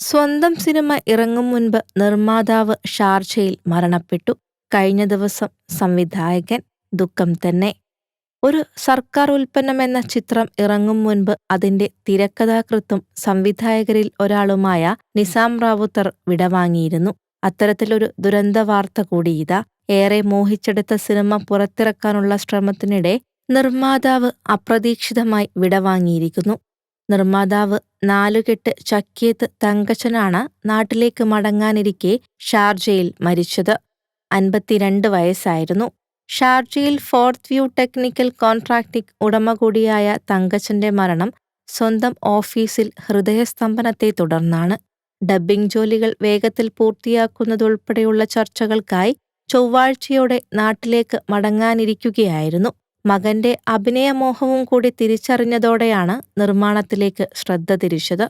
സ്വന്തം സിനിമ ഇറങ്ങും മുൻപ് നിർമ്മാതാവ് ഷാർജയിൽ മരണപ്പെട്ടു. കഴിഞ്ഞ ദിവസം സംവിധായകൻ ദുഃഖം തന്നെ. ഒരു സർക്കാർ ഉൽപ്പന്നം എന്ന ചിത്രം ഇറങ്ങും മുൻപ് അതിന്റെ തിരക്കഥാകൃത്തും സംവിധായകരിൽ ഒരാളുമായ നിസാം റാവുത്തർ വിടവാങ്ങിയിരുന്നു അത്തരത്തിലൊരു ദുരന്ത വാർത്ത കൂടി ഇതാ. ഏറെ മോഹിച്ചെടുത്ത സിനിമ പുറത്തിറക്കാനുള്ള ശ്രമത്തിനിടെ നിർമ്മാതാവ് അപ്രതീക്ഷിതമായി വിടവാങ്ങിയിരിക്കുന്നു നിർമ്മാതാവ് നാലുകെട്ട് ചക്കിയത്ത് തങ്കച്ചനാണ് നാട്ടിലേക്ക് മടങ്ങാനിരിക്കെ ഷാർജയിൽ മരിച്ചത്. അൻപത്തിരണ്ട് വയസ്സായിരുന്നു. ഷാർജയിൽ ഫോർത്ത് വ്യൂ ടെക്നിക്കൽ കോൺട്രാക്ടിക് ഉടമ കൂടിയായ തങ്കച്ചന്റെ മരണം സ്വന്തം ഓഫീസിൽ ഹൃദയസ്തംഭനത്തെ തുടർന്നാണ്. ഡബ്ബിംഗ് ജോലികൾ വേഗത്തിൽ പൂർത്തിയാക്കുന്നതുൾപ്പെടെയുള്ള ചർച്ചകൾക്കായി ചൊവ്വാഴ്ചയോടെ നാട്ടിലേക്ക് മടങ്ങാനിരിക്കുകയായിരുന്നു. മകന്റെ അഭിനയമോഹവും കൂടി തിരിച്ചറിഞ്ഞതോടെയാണ് നിർമ്മാണത്തിലേക്ക് ശ്രദ്ധ തിരിച്ചത്.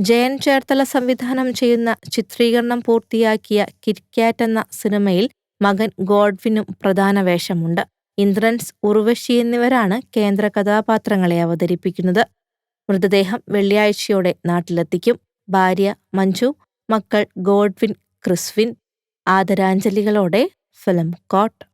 ജയൻ ചേർത്തല സംവിധാനം ചെയ്യുന്ന ചിത്രീകരണം പൂർത്തിയാക്കിയ കിറ്റ്കാറ്റ് എന്ന സിനിമയിൽ മകൻ ഗോഡ്വിനും പ്രധാന വേഷമുണ്ട്. ഇന്ദ്രൻസ് ഉർവശി എന്നിവരാണ് കേന്ദ്ര കഥാപാത്രങ്ങളെ അവതരിപ്പിക്കുന്നത്. മൃതദേഹം വെള്ളിയാഴ്ചയോടെ നാട്ടിലെത്തിക്കും. ഭാര്യ മഞ്ജു മക്കൾ ഗോഡ്വിൻ ക്രിസ്വിൻ. ആദരാഞ്ജലികളോടെ ഫിലിം കോട്ട്.